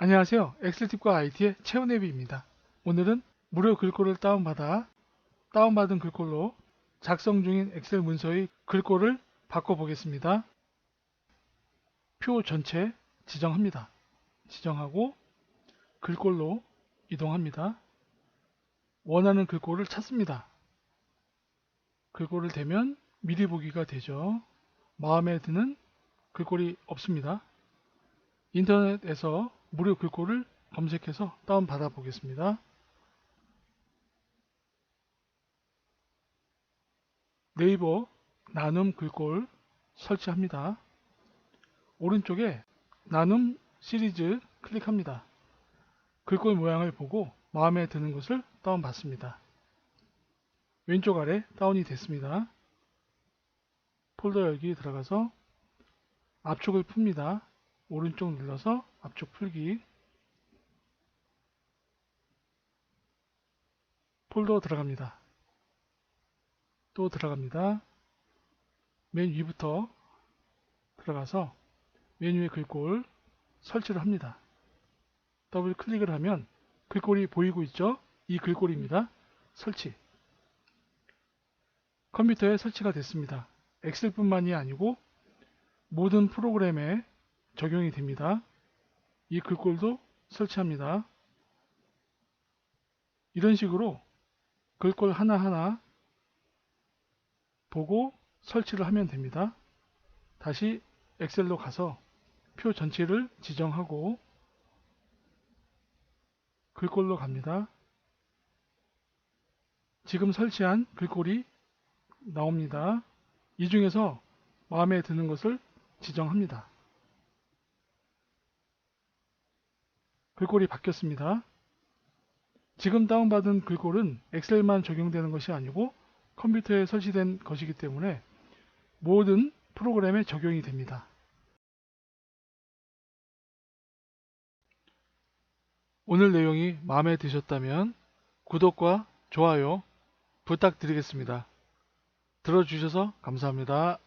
안녕하세요. 엑셀팁과 IT의 채원앱입니다. 오늘은 무료 글꼴을 다운받아 다운받은 글꼴로 작성 중인 엑셀 문서의 글꼴을 바꿔보겠습니다. 표 전체 지정합니다. 지정하고 글꼴로 이동합니다. 원하는 글꼴을 찾습니다. 글꼴을 대면 미리 보기가 되죠. 마음에 드는 글꼴이 없습니다. 인터넷에서 무료 글꼴을 검색해서 다운받아 보겠습니다. 네이버 나눔 글꼴 설치합니다. 오른쪽에 나눔 시리즈 클릭합니다. 글꼴 모양을 보고 마음에 드는 것을 다운받습니다. 왼쪽 아래 다운이 됐습니다. 폴더 열기 들어가서 압축을 풉니다. 오른쪽 눌러서 압축 풀기 폴더 들어갑니다. 또 들어갑니다. 맨 위부터 들어가서 메뉴의 글꼴 설치를 합니다. 더블 클릭을 하면 글꼴이 보이고 있죠? 이 글꼴입니다. 설치. 컴퓨터에 설치가 됐습니다. 엑셀뿐만이 아니고 모든 프로그램에 적용이 됩니다. 이 글꼴도 설치합니다. 이런 식으로 글꼴 하나하나 보고 설치를 하면 됩니다. 다시 엑셀로 가서 표 전체를 지정하고 글꼴로 갑니다. 지금 설치한 글꼴이 나옵니다. 이 중에서 마음에 드는 것을 지정합니다. 글꼴이 바뀌었습니다. 지금 다운받은 글꼴은 엑셀만 적용되는 것이 아니고 컴퓨터에 설치된 것이기 때문에 모든 프로그램에 적용이 됩니다. 오늘 내용이 마음에 드셨다면 구독과 좋아요 부탁드리겠습니다. 들어주셔서 감사합니다.